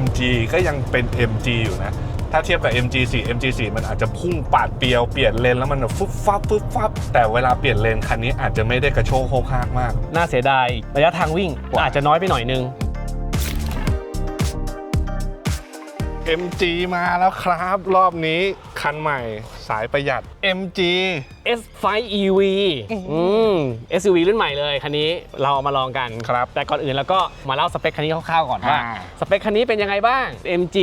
MG ก็ยังเป็น MG อยู่นะ ถ้าเทียบกับ MG4 MG4 มันอาจจะพุ่งปาดเปรียวเปลี่ยนเลนแล้วมันแบบฟุบฟับฟุบฟับแต่เวลาเปลี่ยนเลนคันนี้อาจจะไม่ได้กระโชกโคกฮากมาก น่าเสียดายระยะทางวิ่งอาจจะน้อยไปหน่อยนึง MG มาแล้วครับรอบนี้ คันใหม่สายประหยัด MG S5 EV อืม SUV รุ่นใหม่เลยคันนี้เราเอามาลองกันครับแต่ก่อนอื่นแล้วก็มาเล่าสเปคคันนี้คร่าวๆก่อนว่า อ่า สเปคคันนี้เป็นยังไงบ้าง MG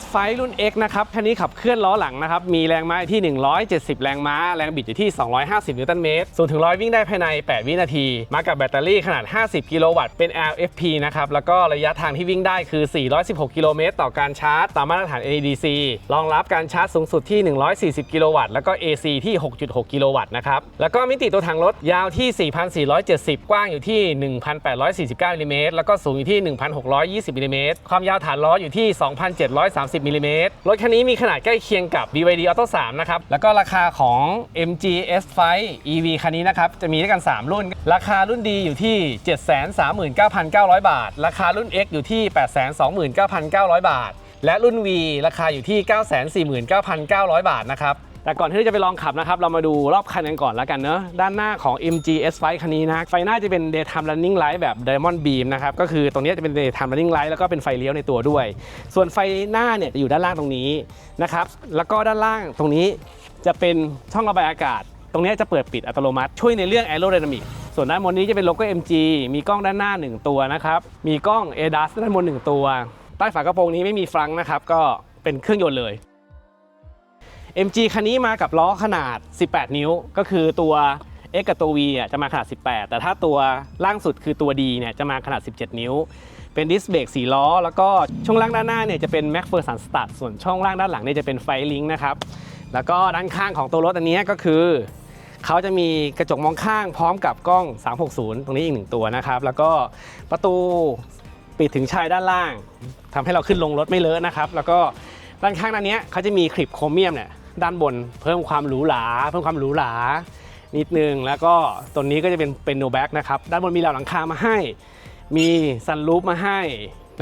S5 รุ่น X นะครับ คันนี้ขับเคลื่อนล้อหลังนะครับ มีแรงม้าที่ 170 แรงม้า แรงบิดอยู่ที่ 250 นิวตันเมตร0ถึง100 วิ่งได้ภายใน 8 วินาที มากับแบตเตอรี่ขนาด 50 กิโลวัตต์ เป็น LFP นะครับ แล้วก็ระยะทางที่วิ่งได้คือ 416 กิโลเมตรต่อการชาร์จ ตามมาตรฐาน NEDC รองรับการชาร์จสูงสุดที่ 140 กิโลวัตต์ แล้วก็ AC ที่ 6.6 กิโลวัตต์นะครับ แล้วก็มิติตัวถังรถยาวที่ 4,470 กว้างอยู่ที่ 1,849มิลลิเมตรแล้วก็สูงอยู่ที่ 1,620มิลลิเมตรความยาวฐานล้ออยู่ที่130มิลลิเมตรรถคันนี้มีขนาดใกล้เคียงกับ BYD Auto 3 นะครับ แล้วก็ราคาของ MG S5 EV คันนี้นะครับ จะมีด้วยกัน 3 รุ่น ราคารุ่นดีอยู่ที่ 739,900 บาท ราคารุ่น X อยู่ที่ 829,900 บาท และรุ่น V ราคาอยู่ที่ 949,900 บาทนะครับ แต่ก่อนที่จะไปลองขับนะครับ เรามาดูรอบคันกันก่อนแล้วกันเนอะด้านหน้าของ MG S5 คันนี้นะไฟหน้าจะเป็น daytime running light แบบ diamond beam นะครับก็คือตรงนี้จะเป็น daytime running light แล้วก็เป็นไฟเลี้ยวในตัวด้วย ส่วนไฟหน้าเนี่ยจะอยู่ด้านล่างตรงนี้นะครับแล้วก็ด้านล่างตรงนี้จะเป็นช่องระบายอากาศ ตรงนี้จะเปิดปิดอัตโนมัติช่วยในเรื่อง aerodynamic ส่วนด้านบนนี้จะเป็นโลโก้ MG มีกล้องด้านหน้า 1 ตัวนะครับ มีกล้อง ADAS ด้านบน 1 ตัว ใต้ฝากระโปรงนี้ไม่มีฟรังนะครับ ก็เป็นเครื่องยนต์เลย MG คันนี้มากับล้อขนาด 18 นิ้ว ก็คือตัว X กับตัว V อะจะมาขนาด 18 แต่ถ้าตัวล่างสุดคือตัว D เนี่ยจะมาขนาด 17 นิ้ว เป็นดิสเบรก4ล้อ แล้วก็ช่วงล่างด้านหน้าเนี่ยจะเป็น Mac f e r s o n Start ส่วนช่องล่างด้านหลังเนี่ยจะเป็นไฟลิงนะครับ แล้วก็ด้านข้างของตัวรถอันนี้ก็คือ เขาจะมีกระจกมองข้างพร้อมกับกล้อง 360 ตรงนี้อีกหนึ่งตัวนะครับ แล้วก็ประตูปิดถึงชายด้านล่างทำให้เราขึ้นลงรถไม่เลอะนะครับ แล้วก็ด้านข้างด้านนี้เขาจะมีคลิปโครเมียมเนี่ย ด้านบนเพิ่มความหรูหราเพิ่มความหรูหรานิดนึง แล้วก็ตัวนี้ก็จะเป็นเป็นโนแบ็กนะครับ ด้านบนมีเหล่าหลังคามาให้ มีซันรูฟมาให้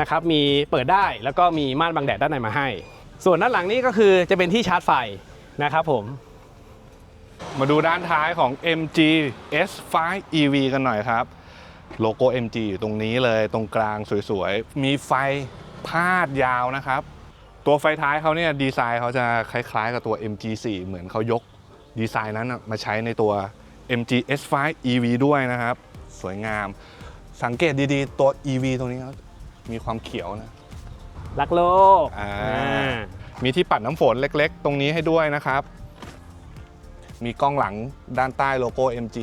นะครับ มีเปิดได้แล้วก็มีม่านบังแดดด้านในมาให้ ส่วนด้านหลังนี้ก็คือจะเป็นที่ชาร์จไฟนะครับผม มาดูด้านท้ายของ MG S5 EV กันหน่อยครับ โลโก้ MG อยู่ตรงนี้เลยตรงกลางสวยๆ มีไฟพาดยาวนะครับ ตัวไฟท้ายเขาเนี่ยดีไซน์เขาจะคล้ายๆ กับตัว MG4 เหมือนเขายกดีไซน์นั้นน่ะมาใช้ในตัว MG S5 EV ด้วยนะครับ สวยงาม สังเกตดีๆ ตัว EV ตรงนี้ครับมีความเขียวนะ รักโลกอ่าอ่ามีที่ปัดน้ำฝนเล็กๆ ตรงนี้ให้ด้วยนะครับ มีกล้องหลังด้านใต้โลโก้ MG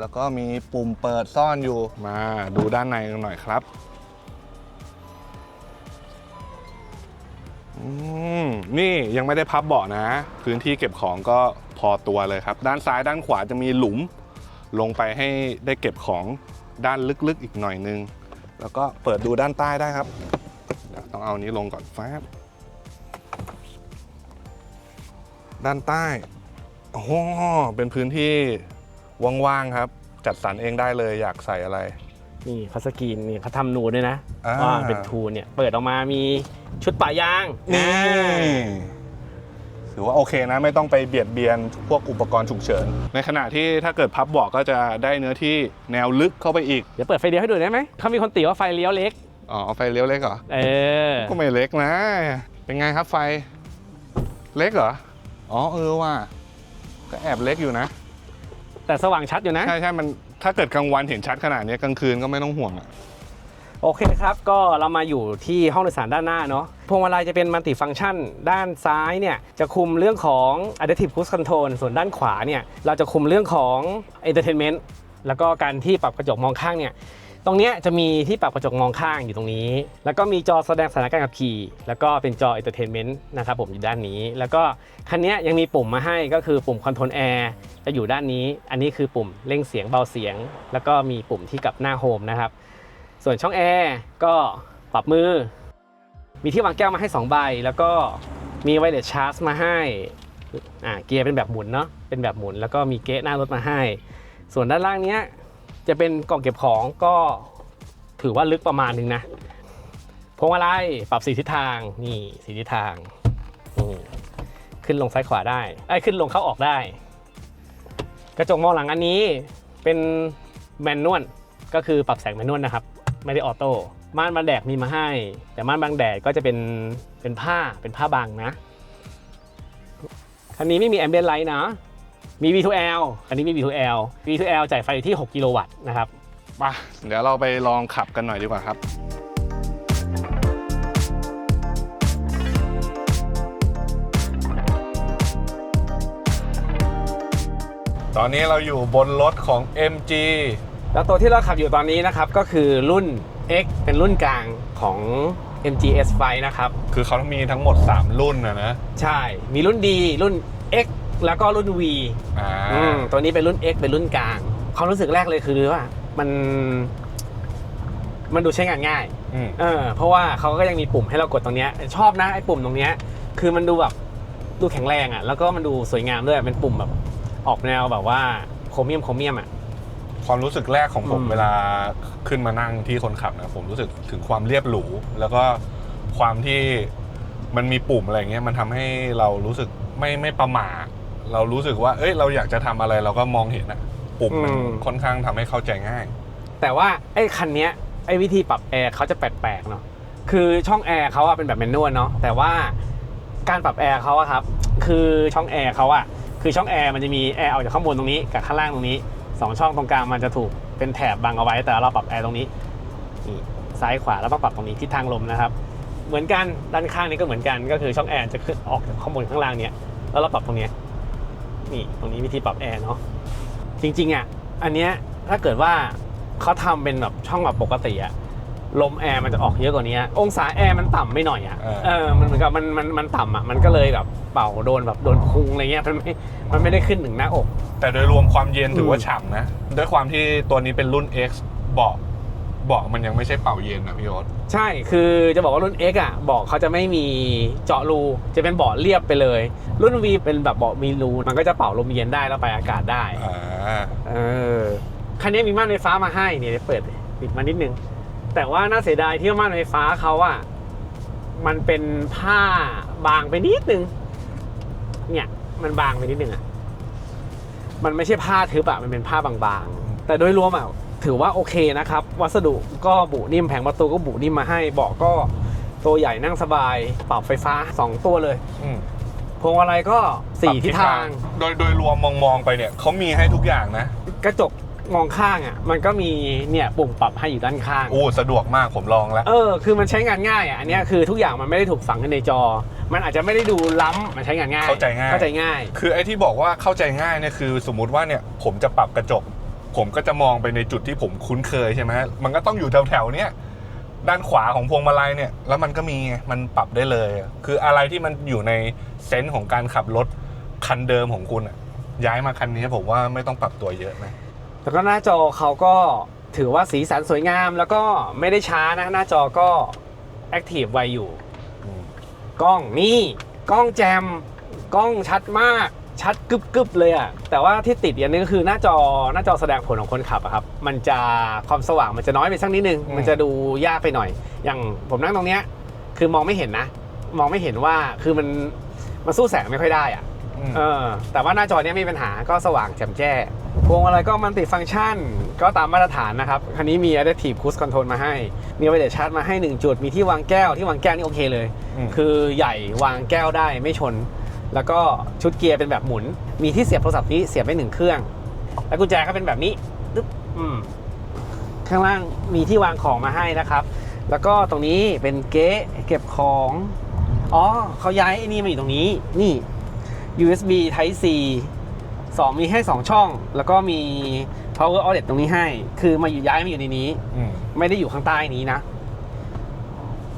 แล้วก็มีปุ่มเปิดซ่อนอยู่มาดูด้านในกันหน่อยครับ นี่ยังไม่ได้พับเบาะนะ พื้นที่เก็บของก็พอตัวเลยครับ ด้านซ้ายด้านขวาจะมีหลุม ลงไปให้ได้เก็บของด้านลึกๆอีกหน่อยนึง แล้วก็เปิดดูด้านใต้ได้ครับเดี๋ยวต้องเอานี้ลงก่อนแฟบด้านใต้โอ้โหเป็นพื้นที่ว่างๆครับ จัดสรรเองได้เลยอยากใส่อะไร นี่พัสกรีนนี่เขาทำนูนด้วยนะอ่าว่าเป็นทูนเนี่ย เปิดออกมามี ชุดป่ายางนี่อ่าถือว่าโอเคนะไม่ต้องไปเบียดเบียนพวกอุปกรณ์ฉุกเฉิน ในขณะที่ถ้าเกิดพับเบาะก็จะได้เนื้อที่แนวลึกเข้าไปอีก เดี๋ยวเปิดไฟเลี้ยวให้ดูได้ไหมเขามีคนติว่าไฟเลี้ยวเล็ก อ๋อไฟเลี้ยวเล็กเหรอ เออ ก็ไม่เล็กนะ เป็นไงครับไฟ เล็กเหรอ อ๋อเออว่ะก็แอบเล็กอยู่นะ แต่สว่างชัดอยู่นะ ใช่ใช่มันถ้าเกิดกลางวันเห็นชัดขนาดนี้กลางคืนก็ไม่ต้องห่วงอะ โอเคครับ ก็เรามาอยู่ที่ห้องโดยสารด้านหน้าเนาะพวงมาลัยจะเป็นมัลติฟัง c t ชัน ด้านซ้ายเนี่ยจะคุมเรื่องของ Adaptive Cruise Control ส่วนด้านขวาเนี่ยเราจะคุมเรื่องของ Entertainment แล้วก็การที่ปรับกระจกมองข้างเนี่ยตรงนี้จะมีที่ปรับกระจกมองข้างอยู่ตรงนี้ แล้วก็มีจอแสดงสถานการณ์ขับขี่ แล้วก็เป็นจอ Entertainment นะครับผมอยู่ด้านนี้ แล้วก็คันนี้ยังมีปุ่มมาให้ก็คือปุ่ม Control Air จะอยู่ด้านนี้ อันนี้คือปุ่มเร่งเสียงเบาเสียง แล้วก็มีปุ่มที่กับหน้าโฮมนะครับ ส่วนช่องแอร์ก็ปรับมือ มีที่วางแก้วมาให้ 2 ใบ แล้วก็มีไวเลสชาร์จมาให้อ่าเกียร์เป็นแบบหมุนเนาะเป็นแบบหมุน แล้วก็มีเก๊ะหน้ารถมาให้ ส่วนด้านล่างเนี้ยจะเป็นกล่องเก็บของก็ถือว่าลึกประมาณหนึงนะพวงมาลัยปรับสีทิศทางนี่สีทิศทางนี่ขึ้นลงซ้ายขวาได้ไอ้ขึ้นลงเข้าออกได้ กระจกมองหลังอันนี้เป็นแมนนวลก็คือปรับแสงแมนนวลนะครับ ไม่ได้ออโต้ม่านบังแดดมีมาให้ แต่ม่านบังแดดก็จะเป็นเป็นผ้าเป็นผ้าบางนะคันนี้ไม่มีแอมเบียนไลท์นะมี V2L คันนี้มี V2L V2L จ่ายไฟอยู่ที่ 6 กิโลวัตต์นะครับมาเดี๋ยวเราไปลองขับกันหน่อยดีกว่าครับตอนนี้เราอยู่บนรถของ MG แล้วตัวที่เราขับอยู่ตอนนี้นะครับก็คือรุ่น X เป็นรุ่นกลางของ MG S5 นะครับคือเขามีทั้งหมด 3 รุ่นนะนะใช่มีรุ่น D รุ่น X แล้วก็รุ่น V อ่าอืมตัวนี้เป็นรุ่น X เป็นรุ่นกลางความรู้สึกแรกเลยคือว่ามันมันดูใช้งานง่าย อืมเออเพราะว่าเขาก็ยังมีปุ่มให้เรากดตรงเนี้ยชอบนะไอ้ปุ่มตรงเนี้ยคือมันดูแบบดูแข็งแรงอะ แล้วก็มันดูสวยงามด้วยเป็นปุ่มแบบออกแนวแบบว่าโครเมียมโครเมียมอะ ความรู้สึกแรกของผมอืม เวลาขึ้นมานั่งที่คนขับนะผมรู้สึกถึงความเรียบหรู แล้วก็ความที่มันมีปุ่มอะไรเงี้ยมันทำให้เรารู้สึกไม่ไม่ประมาทเรารู้สึกว่า เอ้ยเราอยากจะทำอะไรเราก็มองเห็นอะปุ่มมันอืม ค่อนข้างทำให้เข้าใจง่าย แต่ว่าไอ้คันเนี้ยไอ้วิธีปรับแอร์เขาจะแปลกๆเนาะคือช่องแอร์เขาอะเป็นแบบแมนนวลเนาะแต่ว่าการปรับแอร์เขาอะครับคือช่องแอร์เขาอะคือช่องแอร์มันจะมีแอร์ออกจากข้างบนตรงนี้กับข้างล่างตรงนี้ สองช่องตรงกลางมันจะถูกเป็นแถบบังเอาไว้ แต่เราปรับแอร์ตรงนี้นี่ซ้ายขวาแล้วต้องปรับตรงนี้ทิศทางลมนะครับ เหมือนกันด้านข้างนี้ก็เหมือนกันก็คือช่องแอร์จะขึ้นออกจากข้างบนข้างล่างเนี้ยแล้วเราปรับตรงเนี้ยนี่ตรงนี้วิธีปรับแอร์เนาะจริงๆอะอันเนี้ยถ้าเกิดว่าเขาทำเป็นแบบช่องแบบปกติอะลมแอร์มันจะออกเยอะกว่านี้ องศาแอร์มันต่ำไม่หน่อยอะเออเออมันเหมือนกับมันมันมันต่ำอะมันก็เลยแบบ เป่าโดนแบบโดนพุงอะไรเงี้ยมันไม่มันไม่ได้ขึ้นถึงหน้าอก แต่โดยรวมความเย็นถือว่าอืมฉ่ำนะ ด้วยความที่ตัวนี้เป็นรุ่น X เบาะเบาะมันยังไม่ใช่เป่าเย็นนะพี่โอ๊ตใช่คือจะบอกว่ารุ่น X อะเบอกเขาจะไม่มีเจาะรูจะเป็นเบาะเรียบไปเลย รุ่น V เป็นแบบเบาะมีรูมันก็จะเป่าลมเย็นได้แล้วไปอากาศได้อ่าเออคันนี้มีม่านไฟฟ้ามาให้เนี่ยเดี๋ยวเปิดปิดมานิดนึงแต่ว่าน่าเสียดายที่ว่าม่านไฟฟ้าเขาอะมันเป็นผ้าบางไปนิดนึง เนี่ยมันบางไปนิดนึงอะมันไม่ใช่ผ้าทึบอะมันเป็นผ้าบางๆ แต่โดยรวมอะถือว่าโอเคนะครับ วัสดุก็บุนิ่มแผงประตูก็บุนิ่มมาให้เบาะก็ตัวใหญ่นั่งสบายปรับไฟฟ้า 2 ตัวเลยอืมพวงมาลัยก็สี่ทิศทาง โดยโดยรวมมองมองๆไปเนี่ยเขามีให้ทุกอย่างนะ กระจกมองข้างอะ มันก็มีเนี่ยปุ่มปรับให้อยู่ด้านข้าง โอ้ สะดวกมากผมลองแล้ว เออ คือมันใช้งานง่ายอะ อันเนี้ยคือทุกอย่างมันไม่ได้ถูกฝังในจอ มันอาจจะไม่ได้ดูล้ำมันใช้งานง่ายเข้าใจง่าย เข้าใจง่าย คือไอ้ที่บอกว่าเข้าใจง่ายเนี่ยคือ สมมุติว่าเนี่ยผมจะปรับกระจก ผมก็จะมองไปในจุดที่ผมคุ้นเคยใช่ไหมมันก็ต้องอยู่แถวๆเนี้ยด้านขวาของพวงมาลัยเนี่ย แล้วมันก็มีไงมันปรับได้เลย คืออะไรที่มันอยู่ในเซนส์ของการขับรถคันเดิมของคุณอะย้ายมาคันนี้ผมว่าไม่ต้องปรับตัวเยอะนะแล้วก็หน้าจอเขาก็ถือว่าสีสันสวยงาม แล้วก็ไม่ได้ช้านะหน้าจอก็แอคทีฟไวอยู่อืม กล้องนี่กล้องแจมกล้องชัดมากชัดกึบกึบเลยอะแต่ว่าที่ติดอย่างหนึงก็คือหน้าจอหน้าจอแสดงผลของคนขับอะครับ มันจะความสว่างมันจะน้อยไปสักนิดนึง มันจะดูยากไปหน่อย อย่างผมนั่งตรงเนี้ยคือมองไม่เห็นนะ มองไม่เห็นว่าคือมันมันสู้แสงไม่ค่อยได้อะอืม เออแต่ว่าหน้าจอเนี้ยไม่มีปัญหาก็สว่างแจ่มแจ้งพวงมาลัยก็มันติฟังก์ชันก็ตามมาตรฐานนะครับ คันนี้มี Adaptive Cruise Control มาให้ มีไวเลสชาร์จมาให้ 1 จุด มีที่วางแก้วที่วางแก้วนี่โอเคเลยมคือใหญ่วางแก้วได้ไม่ชน แล้วก็ชุดเกียร์เป็นแบบหมุน มีที่เสียบโทรศัพท์นี้เสียบได้หนึ่งเครื่อง แล้วกุญแจก็เป็นแบบนี้ตึ๊บอืมข้างล่างมีที่วางของมาให้นะครับ แล้วก็ตรงนี้เป็นเก๊ะเก็บของ อ๋อเขาย้ายไอ้นี่มาอยู่ตรงนี้ นี่ USB Type C 2 มีให้ 2 ช่อง แล้วก็มี power outlet ตรงนี้ให้ คือมาอยู่ย้ายมาอยู่ในนี้ อืมไม่ได้อยู่ข้างใต้นี้นะ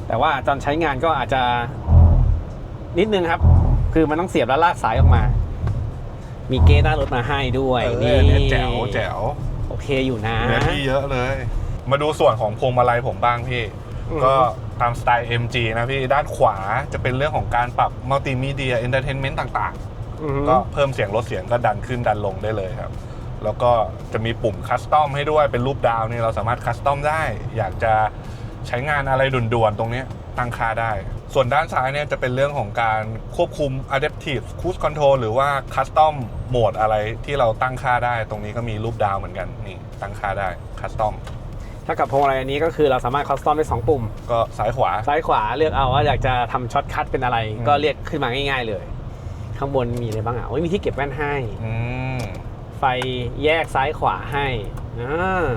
แต่ว่าตอนใช้งานก็อาจจะนิดนึงครับ คือมันต้องเสียบแล้วลากสายออกมา มีเกตหน้ารถมาให้ด้วย เออนี่เนี่ยแจ๋วแจ๋วโอเคอยู่นะ เนื้อที่เยอะเลย มาดูส่วนของพวงมาลัยผมบ้างพี่ อืม ก็ ตามสไตล์ MG นะพี่ ด้านขวาจะเป็นเรื่องของการปรับมัลติมีเดียเอนเตอร์เทนเมนต์ต่างอือฮึๆก็เพิ่มเสียงลดเสียงก็ดันขึ้นดันลงได้เลยครับ แล้วก็จะมีปุ่มคัสตอมให้ด้วยเป็นรูปดาวนี่เราสามารถคัสตอมได้ อยากจะใช้งานอะไรด่วนๆ ตรงเนี้ยตั้งค่าได้ ส่วนด้านซ้ายเนี่ยจะเป็นเรื่องของการควบคุม adaptive cruise control หรือว่า custom mode อะไรที่เราตั้งค่าได้ ตรงนี้ก็มีรูปดาวเหมือนกันนี่ตั้งค่าได้ custom ถ้ากับพวงมาลัยอันนี้ก็คือเราสามารถคอสตอมได้สองปุ่ม ก็ซ้ายขวา ซ้ายขวาเลือกเอาว่าอยากจะทำช็อตคัทเป็นอะไร อืม ก็เรียกขึ้นมาง่ายๆเลย ข้างบนมีอะไรบ้างอะโอ้ยมีที่เก็บแว่นให้ อืมไฟแยกซ้ายขวาให้อ่า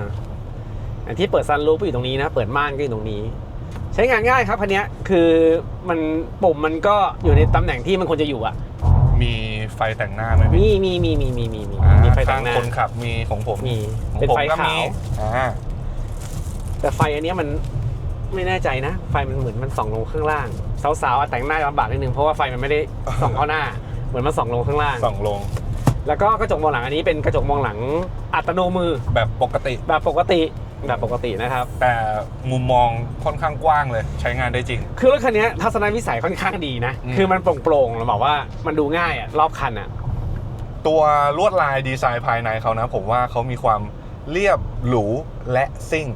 อันที่เปิดซันรูปอยู่ตรงนี้นะ เปิดม่านก็อยู่ตรงนี้ ใช้งานง่ายครับคันเนี้ยคือมันปุ่มมันก็อยู่ในตำแหน่งที่มันควรจะอยู่อะ มีไฟแต่งหน้าไหมพี่มีมีมีมีมีมีมีอ่ามีไฟต่าข้างงหน้าคนขับมีของผมมีของเป็นผมไฟก็ขาวมีอ่า แต่ไฟอันเนี้ยมันไม่แน่ใจนะ ไฟมันเหมือนมันส่องลงข้างล่างสาวๆอะแต่งหน้าลำบากนิดนึงเพราะว่าไฟมันไม่ได้ส่องเข้าหน้า เหมือนมันส่องลงข้างล่างส่องลง แล้วก็กระจกมองหลังอันนี้เป็นกระจกมองหลังอัตโนมือแบบปกติ แบบปกติแบบปกตินะครับ แต่มุมมองค่อนข้างกว้างเลย ใช้งานได้จริง คือรถคันเนี้ยทัศนวิสัยค่อนข้างดีนะอืมคือมันโปร่งๆเราบอกว่ามันดูง่ายอะรอบคันอะตัวลวดลายดีไซน์ภายในเขานะ ผมว่าเขามีความเรียบหรูและซิ่ง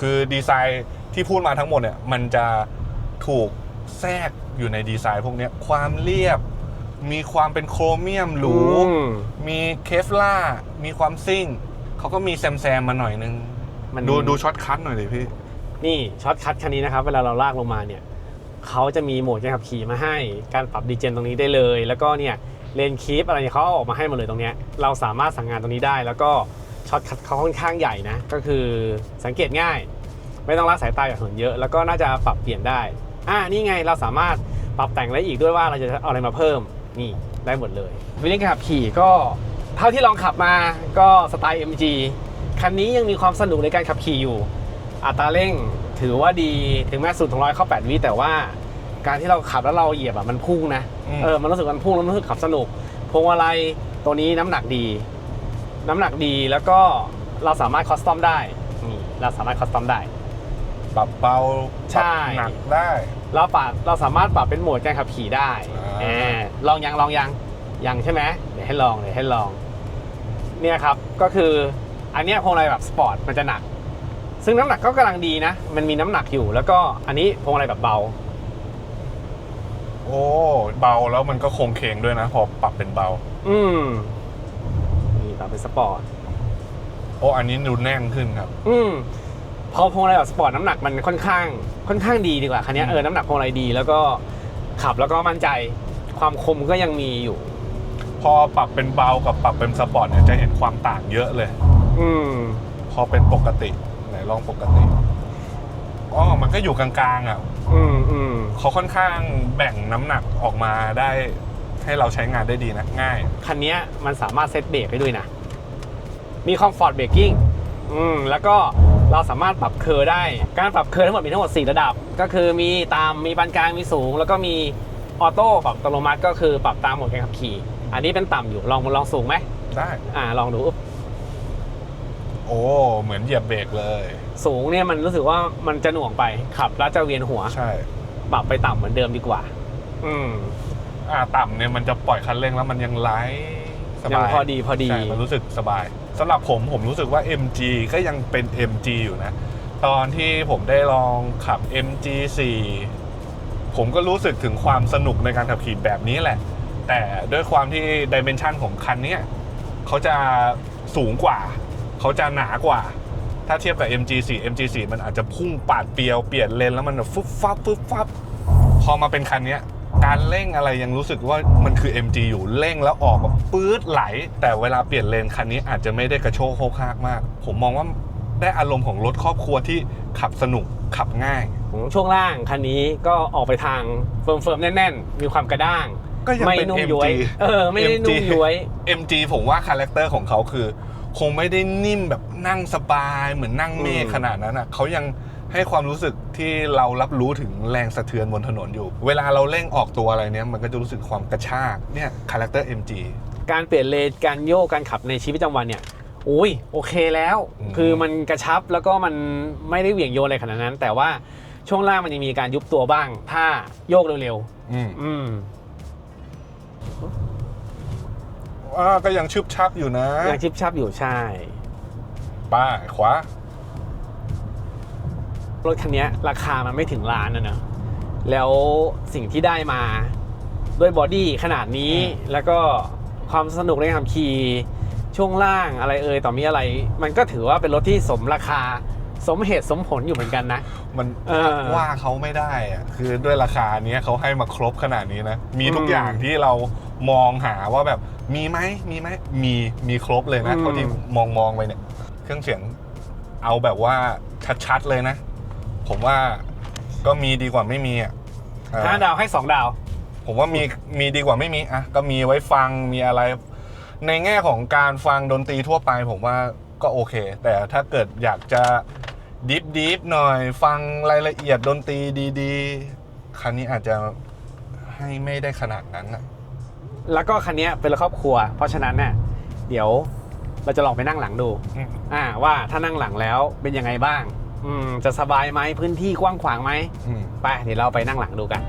คือดีไซน์ที่พูดมาทั้งหมดเนี่ยมันจะถูกแทรกอยู่ในดีไซน์พวกเนี้ยความเรียบ มีความเป็นโครเมียมหรูอืมมีเคฟล่าร์มีความซิ่ง เขาก็มีแซมแซมๆมาหน่อยนึงมันดูดูช็อตคัทหน่อยดิพี่ นี่ช็อตคัทคันนี้นะครับ เวลาเราลากลงมาเนี่ยเขาจะมีโหมดการขับขี่มาให้ การปรับดีเจนตรงนี้ได้เลย แล้วก็เนี่ยเลนคีปอะไรเนี่ยเขาเอาออกมาให้หมาเลยตรงเนี้ยเราสามารถสั่งงานตรงนี้ได้แล้วก็ ช็อตคัทเขาค่อนข้างใหญ่นะ ก็คือสังเกตง่าย ไม่ต้องละสายตาจากถนนเยอะ แล้วก็น่าจะปรับเปลี่ยนได้ อ่านี่ไงเราสามารถปรับแต่งได้อีกด้วยว่าเราจะเอาอะไรมาเพิ่มนี่ได้หมดเลยวิธีการขับขี่ก็เท่าที่ลองขับมาก็สไตล์ MG คันนี้ยังมีความสนุกในการขับขี่อยู่ อัตราเร่งถือว่าดีถึงแม้ศูนย์ถึงร้อยเข้า8วิแต่ว่าการที่เราขับแล้วเราเหยียบอะมันพุ่งนะอืมเออมันรู้สึกมันพุ่งแล้วมันรู้สึกขับสนุกพวงมาลัยตัวนี้น้ำหนักดี น้ำหนักดีแล้วก็เราสามารถคอสตอมได้นี่เราสามารถคอสตอมได้ ปรับเบาใช่ปรับหนักได้ เราปรับเราสามารถปรับเป็นโหมดการขับขี่ได้อ่าแอบลองยังลองยังยังใช่ไหมเดี๋ยวให้ลองเดี๋ยวให้ลอง เนี่ยครับก็คืออันเนี้ยพวงมาลัยแบบสปอร์ตมันจะหนัก ซึ่งน้ำหนักก็กำลังดีนะ มันมีน้ำหนักอยู่แล้วก็อันนี้พวงมาลัยแบบเบา โอ้เบาแล้วมันก็โคงเคงด้วยนะ พอปรับเป็นเบา อืม นี่ปรับเป็นสปอร์ตโอ้อันนี้ดูแน่นขึ้นครับ อืมพอพวงมาลัยแบบสปอร์ตน้ำหนักมันค่อนข้าง ค่อนข้างดีดีกว่าคันเนี้ยอืม เออน้ำหนักพวงมาลัยดี แล้วก็ขับแล้วก็มั่นใจความคมก็ยังมีอยู่ พอปรับเป็นเบากับปรับเป็นสปอร์ตเนี่ยจะเห็นความต่างเยอะเลย อืม พอเป็นปกติไหนลองปกติอ๋อมันก็อยู่กลางๆอะอืมอืมเขาค่อนข้างแบ่งน้ำหนักออกมาได้ให้เราใช้งานได้ดีนะง่าย คันเนี้ยมันสามารถเซตเบรกได้ด้วยนะ มีคอมฟอร์ตเบรกกิ้งอืมแล้วก็เราสามารถปรับเคอร์ได้ การปรับเคอร์ทั้งหมดมีทั้งหมด 4 ระดับ ก็คือมีตามมีปานกลางมีสูง แล้วก็มีออโต้ปรับอัตโนมัติก็คือปรับตามโหมดการขับขี่ อันนี้เป็นต่ำอยู่ลองลองสูงไหมได้ อ่าลองดูอุ๊บโอ้ เหมือนเหยียบเบรกเลย สูงเนี่ยมันรู้สึกว่ามันจะหน่วงไปขับแล้วจะเวียนหัว ใช่ ปรับไปต่ำเหมือนเดิมดีกว่า อืม อ่าต่ำเนี่ยมันจะปล่อยคันเร่งแล้วมันยังไหลสยังบายพอดีพอดี ใช่มันรู้สึกสบาย สำหรับผมผมรู้สึกว่า MG ก็ยังเป็น MG อยู่นะ ตอนที่ผมได้ลองขับ MG4 ผมก็รู้สึกถึงความสนุกในการขับขี่แบบนี้แหละ แต่ด้วยความที่ดิเมนชันของคันนี้เขาจะสูงกว่า เขาจะหนากว่า ถ้าเทียบกับ MG4 MG4 มันอาจจะพุ่งปาดเปียวเปลี่ยนเลนแล้วมันฟุบฟับฟุบฟับ พอมาเป็นคันนี้ การเร่งอะไรยังรู้สึกว่ามันคือ MG อยู่เร่งแล้วออกแบบปื๊ดไหล แต่เวลาเปลี่ยนเลนคันนี้อาจจะไม่ได้กระโชกโคกคากมาก ผมมองว่าได้อารมณ์ของรถครอบครัวที่ขับสนุกขับง่าย ช่วงล่างคันนี้ก็ออกไปทางเฟิร์มๆ แน่น ๆ มีความกระด้าง ก็ยังไม่เป็นนุ่ม MG ย้วยเออไม่ได้นุ่ม MG ย้วย MG ผมว่าคาแรคเตอร์ของเขาคือ คงไม่ได้นิ่มแบบนั่งสบายเหมือนนั่งเมฆอืมขนาดนั้นอะเขายัง ให้ความรู้สึกที่เรารับรู้ถึงแรงสะเทือนบนถนนอยู่ เวลาเราเร่งออกตัวอะไรเนี้ยมันก็จะรู้สึกความกระชากเนี่ยคาแรคเตอร์ MG การเปลี่ยนเลนการโยกการขับในชีวิตประจำวันเนี่ยอุ้ยโอเคแล้ว อืม คือมันกระชับแล้วก็มันไม่ได้เหวี่ยงโยนอะไรขนาดนั้น แต่ว่าช่วงล่างมันยังมีการยุบตัวบ้าง ถ้าโยกเร็วอืมๆ อืม อ่าก็ยังชึบชับอยู่นะ ยังชิบชับอยู่ใช่ ป้ายขวา รถคันเนี้ยราคามันไม่ถึงล้านนะเนอะแล้วสิ่งที่ได้มาด้วยบอดี้ขนาดนี้แล้วก็ความสนุกในการขับขี่ช่วงล่างอะไรเอ่ยต่อมีอะไร มันก็ถือว่าเป็นรถที่สมราคาสมเหตุสมผลอยู่เหมือนกันนะ มันเออว่าเขาไม่ได้อะคือด้วยราคาเนี้ยเขาให้มาครบขนาดนี้นะ มีทุกอืมอย่างที่เรามองหาว่าแบบมีไหมมีไหมมีมีครบเลยนะอืมเท่าที่มองมองไปเนี่ย เครื่องเสียงเอาแบบว่าชัดๆเลยนะ ผมว่าก็มีดีกว่าไม่มีอะเออห้าดาวให้สองดาว ผมว่ามีมีดีกว่าไม่มีอะก็มีไว้ฟังมีอะไร ในแง่ของการฟังดนตรีทั่วไป ผมว่าก็โอเค แต่ถ้าเกิดอยากจะดิฟดิฟหน่อย ฟังรายละเอียดดนตรีดีๆ คันนี้อาจจะให้ไม่ได้ขนาดนั้นอะ แล้วก็คันเนี้ยเป็นรถครอบครัว เพราะฉะนั้นเนี่ยเดี๋ยวเราจะลองไปนั่งหลังดู อืม อ่าว่าถ้านั่งหลังแล้วเป็นยังไงบ้าง อืมจะสบายไหมพื้นที่กว้างขวางไหมอืม ไปเดี๋ยวเราไปนั่งหลังดูกัน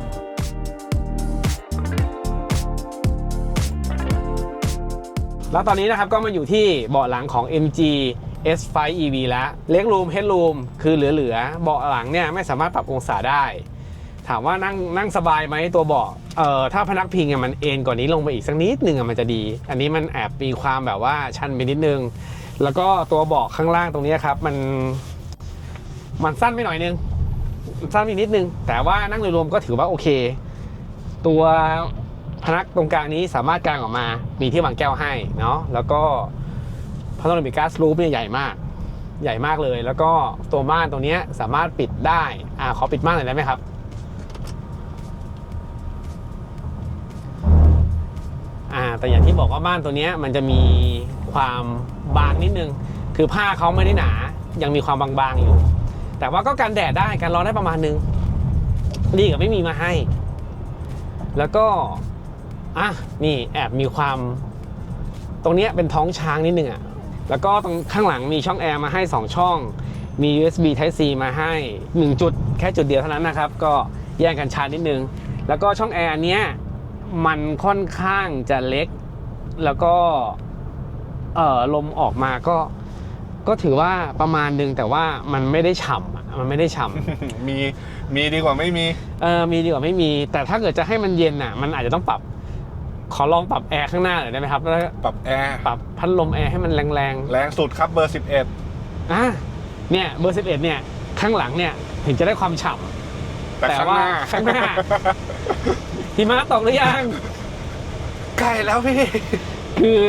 แล้วตอนนี้นะครับก็มาอยู่ที่เบาะหลังของ MG S5 EV แล้วเล็กรูมเฮดรูมคือเหลือๆเบาะหลังเนี่ยไม่สามารถปรับองศาได้ ถามว่านั่งนั่งสบายไหมตัวเบาะเอ่อถ้าพนักพิงอะมันเอ็นกว่านี้ลงไปอีกสักนิดนึงอะมันจะดี อันนี้มันแอบมีความแบบว่าชันไปนิดนึง แล้วก็ตัวเบาะข้างล่างตรงนี้ครับ มัน มันสั้นไปหน่อยนึงสั้นไปนิดนึง แต่ว่านั่งโดยรวมก็ถือว่าโอเค ตัวพนักตรงกลางนี้สามารถกางออกมา มีที่วางแก้วให้เนาะแล้วก็พาโนรามิก a สรูปเนี่ยใหญ่มาก ใหญ่มากเลย แล้วก็ตัวม่านตรงนี้สามารถปิดได้อ่าขอปิดม่านหน่อยได้ไหมครับอ่าแต่อย่างที่บอกว่าม่านตัวนี้มันจะมีความบางนิดนึง คือผ้าเขาไม่ได้หนา ยังมีความบางๆอยู่ แต่ว่าก็กันแดดได้กันร้อนได้ประมาณนึงดีกับไม่มีมาให้ แล้วก็อะนี่แอบมีความ ตรงเนี้ยเป็นท้องช้างนิดนึงอะแล้วก็ตรงข้างหลังมีช่องแอร์มาให้ 2 ช่อง มี USB Type C มาให้ 1 จุดแค่จุดเดียวเท่านั้นนะครับ ก็แยกกันชานิดนึง แล้วก็ช่องแอร์อันเนี้ยมันค่อนข้างจะเล็ก แล้วก็เอ่อลมออกมาก็ ก็ถือว่าประมาณนึงแต่ว่ามันไม่ได้ฉ่ำอะมันไม่ได้ฉ่ำ มีมีดีกว่าไม่มี เออมีดีกว่าไม่มี แต่ถ้าเกิดจะให้มันเย็นอะ มันอาจจะต้องปรับ ขอลองปรับแอร์ข้างหน้าหน่อยได้ไหมครับ แล้วปรับแอร์ปรับพัดลมแอร์ให้มันแรงแรงสุดครับเบอร์ 11 ๆอะเนี่ยเบอร์ 11 เนี่ยข้างหลังเนี่ยถึงจะได้ความฉ่ำแต่แต่ข้างว่าหน้าข้างหน้าหิมะตกหรือยัง ใกล้แล้วพี่ คือ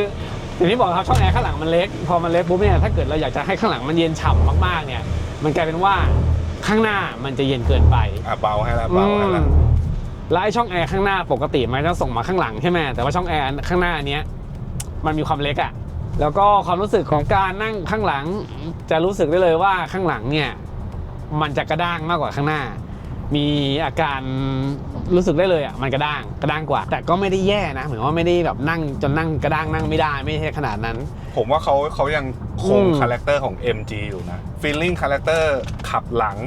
อย่างที่บอกครับช่องแอร์ข้างหลังมันเล็ก พอมันเล็กปุ๊บเนี่ยถ้าเกิดเราอยากจะให้ข้างหลังมันเย็นฉ่ำมากๆเนี่ย มันกลายเป็นว่าข้างหน้ามันจะเย็นเกินไปอะเบาให้ล้วเบาให้ล้วอืมแล้วไอ้ช่องแอร์ข้างหน้าปกติมันจะส่งมาข้างหลังใช่ไหมแต่ว่าช่องแอร์ข้างหน้าเนี้ยมันมีความเล็กอะแล้วก็ความรู้สึกของการนั่งข้างหลัง จะรู้สึกได้เลยว่าข้างหลังเนี่ยมันจะกระด้างมากกว่าข้างหน้า มีอาการรู้สึกได้เลยอะมันกระด้างกระด้างกว่า แต่ก็ไม่ได้แย่นะเหมือนว่าไม่ได้แบบนั่งจนนั่งกระด้างนั่งไม่ได้ไม่ใช่ขนาดนั้น ผมว่าเขาเขายังคงอืมคาแรคเตอร์ของ MG อยู่นะ feeling คาแรคเตอร์ขับหลัง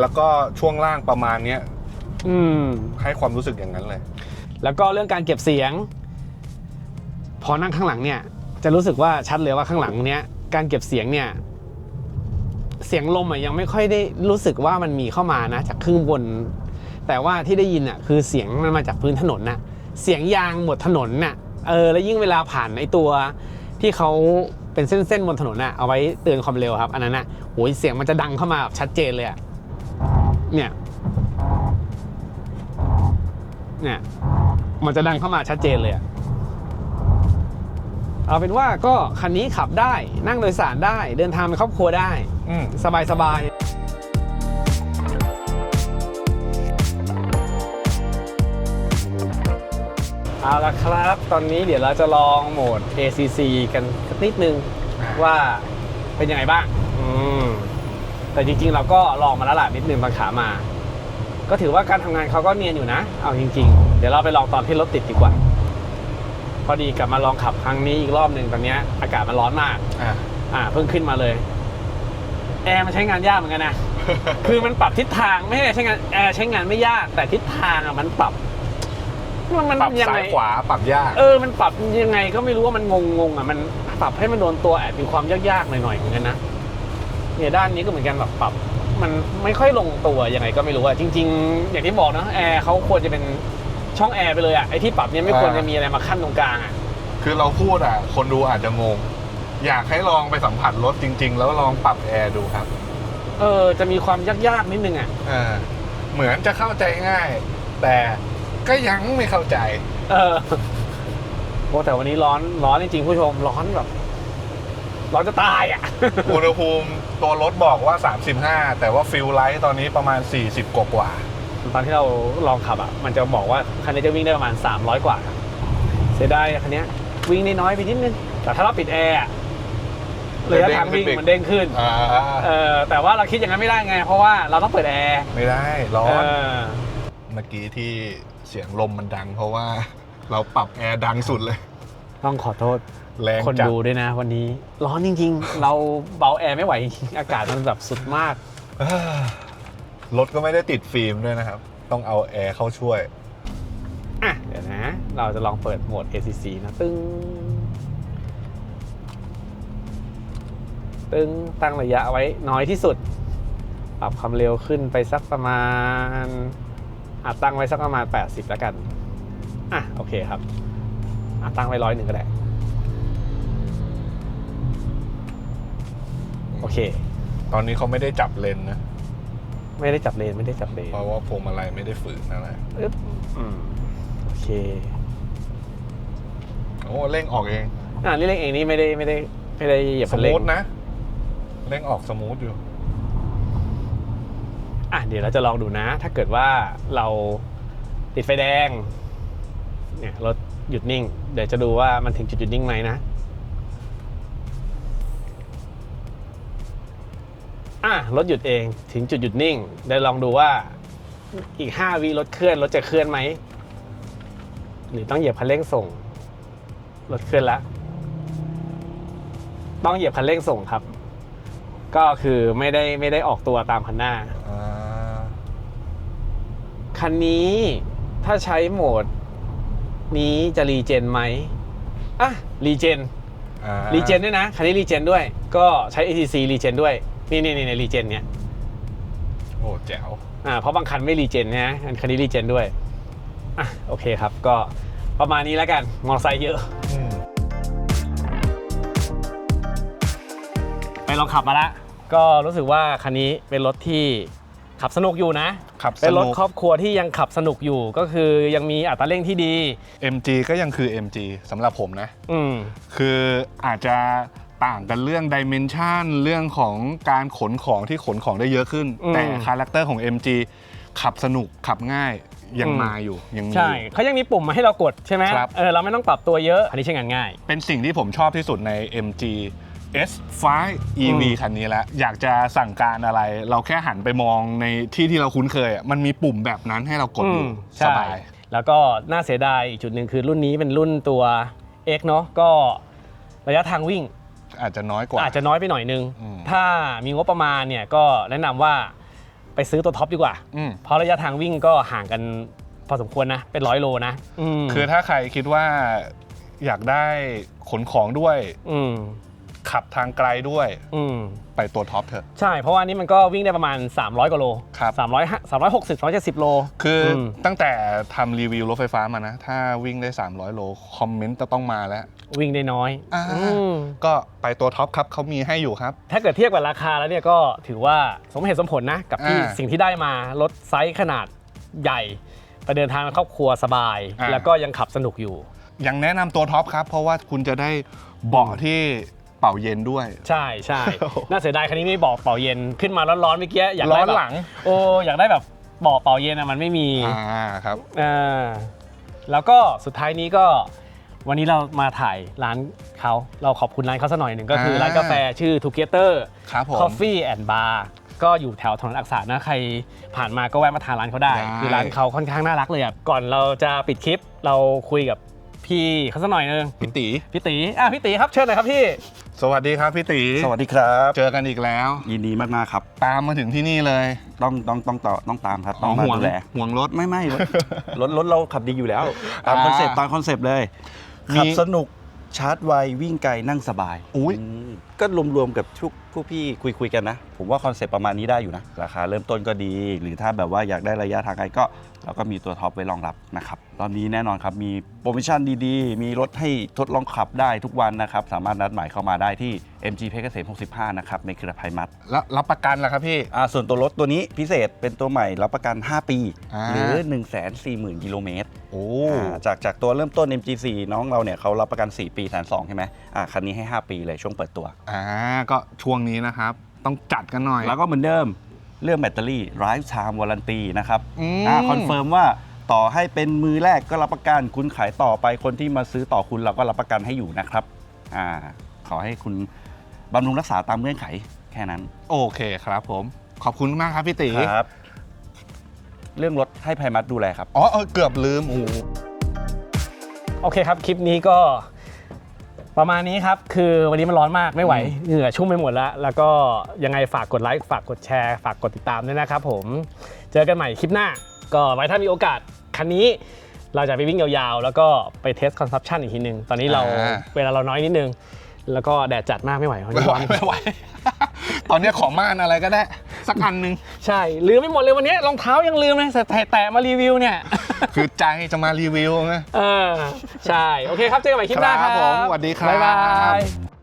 แล้วก็ช่วงล่างประมาณเนี้ยอืมให้ความรู้สึกอย่างนั้นเลย แล้วก็เรื่องการเก็บเสียง พอนั่งข้างหลังเนี่ย จะรู้สึกว่าชัดเลยว่าข้างหลังเนี้ยการเก็บเสียงเนี่ย เสียงลมอะยังไม่ค่อยได้รู้สึกว่ามันมีเข้ามานะ จากครึ่งบน แต่ว่าที่ได้ยินอะคือเสียงมันมาจากพื้นถนนน่ะเสียงยางหมดถนนน่ะเออแล้วยิ่งเวลาผ่านไอตัวที่เขาเป็นเส้นๆบนถนนน่ะเอาไว้เตือนความเร็วครับ อันนั้นน่ะโอ้ยเสียงมันจะดังเข้ามาแบบชัดเจนเลยอะเนี่ยเนี่ยมันจะดังเข้ามาชัดเจนเลยอะ เอาเป็นว่าก็คันนี้ขับได้นั่งโดยสารได้ เดินทางเป็นครอบครัวได้อืม สบายสบายเอาละครับ ตอนนี้เดี๋ยวเราจะลองโหมด ACC กันสักนิดนึงว่าเป็นยังไงบ้าง อืม แต่จริงๆเราก็ลองมาแล้วล่ะนิดนึงตอนขามา ก็ถือว่าการทำงานเขาก็เนียนอยู่นะ เอาจริง ๆ เดี๋ยวเราไปลองตอนที่รถติดดีกว่า พอดีกลับมาลองขับครั้งนี้อีกรอบหนึ่งตอนเนี้ยอากาศมันร้อนมาก อะอ่า เพิ่งขึ้นมาเลยแอร์มันใช้งานยากเหมือนกันนะ คือมันปรับทิศทางไม่ใช่ใช้งานแอร์ใช้งานไม่ยาก แต่ทิศทางอะมันปรับ มันมันปรับยังซ้าไงยขวาปรับยาก เออมันปรับยังไงก็ไม่รู้ว่ามันงงงๆอะมันปรับให้มันโดนตัวแอบมีความยากๆหน่อยๆเหมือนกันนะเนี่ยด้านนี้ก็เหมือนกันแบบปรับ มันไม่ค่อยลงตัวยังไงก็ไม่รู้อะจริง ๆ อย่างที่บอกนะแอร์เขาควรจะเป็น ช่องแอร์ไปเลยอะไอที่ปรับเนี่ยไม่ควรจะมีอะไรมาขั้นตรงกลางอะคือเราพูดอะ คนดูอาจจะงง อยากให้ลองไปสัมผัสรถจริง ๆ แล้วลองปรับแอร์ดูครับ เออจะมีความยากๆนิดนึงอะเออเหมือนจะเข้าใจง่าย แต่ก็ยังไม่เข้าใจ เออโอ้แต่วันนี้ร้อนร้อนจริงๆผู้ชมร้อนแบบร้อนจะตายอะอุณหภูมิตัวรถบอกว่า 35 แต่ว่าฟิลไลท์ตอนนี้ประมาณ 40 กว่ากว่า ตอนที่เราลองขับอะมันจะบอกว่าคันนี้จะวิ่งได้ประมาณ 300 กว่า เสียดายอะคันเนี้ยวิ่งได้น้อยไปนิดนึง แต่ถ้าเราปิดแอร์อะระยะทางวิ่งมันเด้งขึ้นอ่าเออแต่ว่าเราคิดอย่างนั้นไม่ได้ไง เพราะว่าเราต้องเปิดแอร์ไม่ได้ร้อเอนอเมื่อกี้ที่เสียงลมมันดัง เพราะว่าเราปรับแอร์ดังสุดเลย ต้องขอโทษแรงคนจัดดูด้วยนะ วันนี้ ร้อนจริง ๆ เราเบาแอร์ไม่ไหวจริงๆอากาศมันแบบสุดมากอ่า รถก็ไม่ได้ติดฟิล์มด้วยนะครับ ต้องเอาแอร์เข้าช่วย อะ เดี๋ยวนะ เราจะลองเปิดโหมด ACC นะตึ้งตึ้งตั้งระยะไว้น้อยที่สุด ปรับความเร็วขึ้นไปสักประมาณอาตั้งไว้สักประมาณ 80 แล้วกัน อะ โอเคครับอะตั้งไว้ร้อยหนึ่งก็ได้ โอเค ตอนนี้เขาไม่ได้จับเลนนะ ไม่ได้จับเลนไม่ได้จับเลนเพราะว่าพวงมาลัยไม่ได้ฝืนอะไรอึ๊บอืมโอเคโอ้เร่งออกเอง อ่านี่เล็กเองนี่ไม่ได้ไม่ได้ไม่ได้เหยียบสคันเร่งมูทนะเร่งออกสมูทอยู่ อะเดี๋ยวเราจะลองดูนะ ถ้าเกิดว่าเราติดไฟแดง เนี่ยรถหยุดนิ่ง เดี๋ยวจะดูว่ามันถึงจุดหยุดนิ่งไหมนะ อะรถหยุดเองถึงจุดหยุดนิ่งเดี๋ยวลองดูว่าอีก 5วิรถเคลื่อนรถจะเคลื่อนไหม หรือต้องเหยียบคันเร่งส่ง รถเคลื่อนแล้วต้องเหยียบคันเร่งส่งครับ ก็คือไม่ได้ไม่ได้ออกตัวตามคันหน้าอ่าคันนี้ถ้าใช้โหมด นี้จะรีเจนไหมอะรีเจนอ่ารีเจนด้วยนะ คันนี้รีเจนด้วย ก็ใช้ ATC รีเจนด้วย นี่นี่นี่รีเจนเนี่ยโอ้แจ๋วอ่าเพราะบางคันไม่รีเจนนะคันนี้รีเจนด้วยอะโอเคครับ ก็ประมาณนี้แล้วกันมอเตอร์ไซค์เยอะอืมไปลองขับมาละก็รู้สึกว่าคันนี้เป็นรถที่ขับสนุกอยู่นะ ขับสเป็นรถนุกครอบครัวที่ยังขับสนุกอยู่ก็คือยังมีอัตราเร่งที่ดี MG ก็ยังคือ MG สำหรับผมนะ อืมคืออาจจะ ต่างกันเรื่องดิเมนชันเรื่องของการขนของที่ขนของได้เยอะขึ้น อืม แต่คาแรคเตอร์ของ MG ขับสนุกขับง่ายยังอืมมาอยู่ยังมีใช่อยู่ เขายังมีปุ่มมาให้เรากดใช่ไหมครับ เออเราไม่ต้องปรับตัวเยอะ อันนี้ใช้งานง่าย เป็นสิ่งที่ผมชอบที่สุดใน MG S5 EV อืม คันนี้แล้วอยากจะสั่งการอะไร เราแค่หันไปมองในที่ที่เราคุ้นเคยอะมันมีปุ่มแบบนั้นให้เรากดอยู่มสใช่บาย แล้วก็น่าเสียดายอีกจุดหนึ่งคือรุ่นนี้เป็นรุ่นตัว X เนาะก็ระยะทางวิ่ง อาจจะน้อยกว่า อาจจะน้อยไปหน่อยนึง อืม ถ้ามีงบประมาณเนี่ยก็แนะนำว่าไปซื้อตัวท็อปดีกว่า อืม เพราะระยะทางวิ่งก็ห่างกันพอสมควรนะ เป็นร้อยโลนะมคือถ้าใครคิดว่าอยากได้ขนของด้วย อืม ขับทางไกลด้วย อืมไปตัวท็อปเถอะ ใช่ เพราะว่านี้มันก็วิ่งได้ประมาณ 300กว่าโลครับ300 360 370โล คืออม ตั้งแต่ทำรีวิวรถไฟฟ้ามานะ ถ้าวิ่งได้ 300 โล คอมเมนต์จะต้องมาแล้ว วิ่งได้น้อยอ่า อืมก็ไปตัวท็อปครับเขามีให้อยู่ครับ ถ้าเกิดเทียบกับราคาแล้วเนี่ยก็ถือว่าสมเหตุสมผลนะกับที่อ่าสิ่งที่ได้มารถไซส์ขนาดใหญ่ ไปเดินทางครอบครัวสบาย อ่า แล้วก็ยังขับสนุกอยู่ ยังแนะนำตัวท็อปครับ เพราะว่าคุณจะได้เบาะที่ เป่าเย็นด้วย ใช่ใช่โอ้โหน่าเสียดายคันนี้ไม่บอกเป่าเย็นขึ้นมาร้อนๆเมื่อกี้อยากร้ได้อนแบบหลัง โอ้อยากได้แบบบอกเป่าเย็นอะมันไม่มีอ่าครับอ่าแล้วก็สุดท้ายนี้ก็วันนี้เรามาถ่ายร้านเขาเราขอบคุณร้านเขาสักหน่อยหนึ่งก็คืออ่าร้านกาแฟชื่อ Together ครับผม Coffee and Bar ก็อยู่แถวถนนอักษานะใครผ่านมาก็แวะมาทานร้านเขาได้ได้ คือร้านเขาค่อนข้างน่ารักเลยอะก่อนเราจะปิดคลิปเราคุยกับพี่เขาสักหน่อยนึงพี่ตีพี่ตีอะพี่ตีครับเชิญหน่อยครับพี่ สวัสดีครับพี่ตีสวัสดีครับ เจอกันอีกแล้ว ยินดีมากๆครับ ตามมาถึงที่นี่เลย ต้องต้องต้องต่อต้องตามครับ ต้องมาห่วงดูแลห่วงรถไม่ไม่รถรถรถเราขับดีอยู่แล้ว ตามอ่าคอนเซปต์ตามคอนเซปต์เลยมีขับสนุกชาร์จไววิ่งไกลนั่งสบาย อุ๊ยอืม ก็รวมๆกับทุกผู้พี่คุยคุยๆกันนะ ผมว่าคอนเซ็ปต์ประมาณนี้ได้อยู่นะ ราคาเริ่มต้นก็ดี หรือถ้าแบบว่าอยากได้ระยะทางไกลก็ เราก็มีตัวท็อปไว้รองรับนะครับรอบนี้แน่นอนครับ มีโปรโมชั่นดีๆ มีรถให้ทดลองขับได้ทุกวันนะครับ สามารถนัดหมายเข้ามาได้ที่ MG เพชรเกษม65 นะครับ ในเครือไพมัสแล้วรับประกันล่ะครับพี่ อ่าส่วนตัวรถตัวนี้พิเศษเป็นตัวใหม่รับประกัน 5 ปี อ่า หรือ 140,000กิโลเมตร โอ้ อ่าจากจากตัวเริ่มต้น MG4 น้องเราเนี่ยเขารับประกัน 4 ปีแสนสองใช่ไหมอ่าคันนี้ให้ 5 ปีเลยช่วงเปิดตัวอ่าก็ช่วงนี้นะครับ ต้องจัดกันหน่อย แล้วก็เหมือนเดิมเรื่องแบตเตอรี่ Drive Time Warranty นะครับอืมอ่าคอนเฟิร์มว่าต่อให้เป็นมือแรกก็รับประกันคุณขายต่อไปคนที่มาซื้อต่อคุณเราก็รับประกันให้อยู่นะครับอ่าขอให้คุณบำรุงรักษาตามเงื่อนไขแค่นั้นโอเคครับผม ขอบคุณมากครับพี่ตีครับ เรื่องรถให้ไพมัสดูแลครับ อ๋อเออเกือบลืมโอ้โห โอเคครับ คลิปนี้ก็ ประมาณนี้ครับ คือวันนี้มันร้อนมากไม่ไหว เหงื่อชุ่มไปหมดแล้ว แล้วก็ยังไงฝากกดไลค์ ฝากกดแชร์ ฝากกดติดตามด้วยนะครับผม เจอกันใหม่คลิปหน้า ก็ไว้ถ้ามีโอกาส คันนี้เราจะไปวิ่งยาวๆ แล้วก็ไปเทสคอนซั p ชันอีกทีหนึ่งตอนนี้เราอ่า เวลาเราน้อยนิดนึง แล้วก็แดดจัดมากไม่ไหววันไม่นี้ไหวร้อน ไม่ไหว ตอนนี้ขอม่านอะไรก็ได้ สักอันหนึ่งใช่ ลืมไม่หมดเลยวันนี้รองเท้ายังลืมเลยแต่แตะๆมารีวิวเนี่ย คือใจจะมารีวิวไงเออ ใช่ โอเคครับ เจอกันใหม่คลิปหน้าครับครับผมสวัสดีครับ บ๊ายบาย